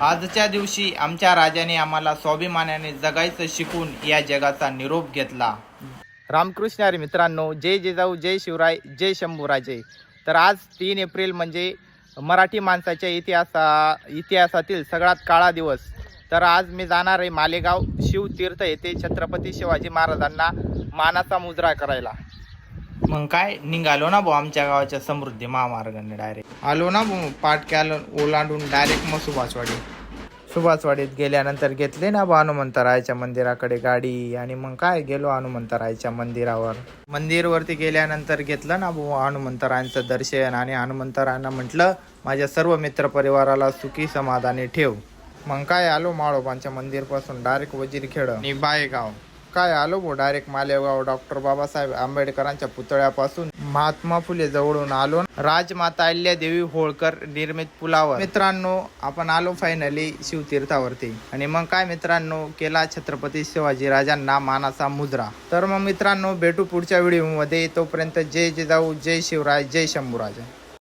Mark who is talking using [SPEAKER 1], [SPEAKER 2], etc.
[SPEAKER 1] आजच्या दिवशी आमच्या राजाने आम्हाला स्वाभिमानाने जगायचं शिकून या जगाचा निरोप घेतला. रामकृष्ण अरे मित्रांनो जय जिजाऊ जय शिवराय जय शंभूराजे. तर आज तीन एप्रिल म्हणजे मराठी माणसाच्या इतिहासा इतिहासातील सगळ्यात काळा दिवस. तर आज मी जाणार आहे मालेगाव शिवतीर्थ येथे छत्रपती शिवाजी महाराजांना मानाचा मुजरा करायला. मग काय? निघालो ना भाऊ आमच्या गावाच्या समृद्धी महामार्गाने डायरेक्ट आलो ना भाऊ पाटक्याला ओलांडून डायरेक्ट मग सुभाषवाडी. सुभाषवाडीत गेल्यानंतर घेतले ना बा हनुमंतरायच्या मंदिराकडे गाडी आणि मग काय गेलो हनुमंतरायच्या मंदिरावर. मंदिरवरती गेल्यानंतर घेतलं ना भाऊ हनुमंतरायांचं दर्शन आणि हनुमंतरायांना म्हटलं माझ्या सर्व मित्र परिवाराला सुखी समाधानी ठेव. मग काय आलो माळोबांच्या मंदिरपासून डायरेक्ट वजीरखेड. आणि बायगाव. काय आलो भो डायरेक्ट मालेगाव डॉक्टर बाबासाहेब आंबेडकरांच्या पुतळ्यापासून. महात्मा फुले जवळून आलो. राजमाता अहिल्या देवी होळकर निर्मित पुलावर. मित्रांनो आपण आलो फायनली शिवतीर्थावरती. आणि मग काय मित्रांनो केला छत्रपती शिवाजी राजांना मानाचा मुद्रा. तर मग मित्रांनो भेटू पुढच्या व्हिडिओमध्ये. तोपर्यंत जय जिजाऊ जय शिवराय जय शंभूराज.